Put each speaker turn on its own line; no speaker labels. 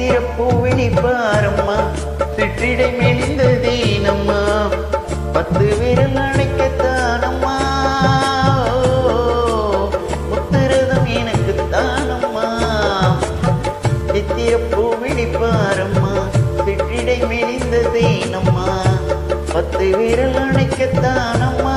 சித்திர பூவெளி பாரம்மா சிற்றிடை மெலிந்ததே நம்மா பத்து விரல் அணைக்கத்தானம்மா. முத்திரதம் எனக்கு தானம்மா. சித்திர பூவெளி பாரம்மா சிற்றிடை மெலிந்ததே நம்மா பத்து விரல் அணைக்கத்தானம்மா.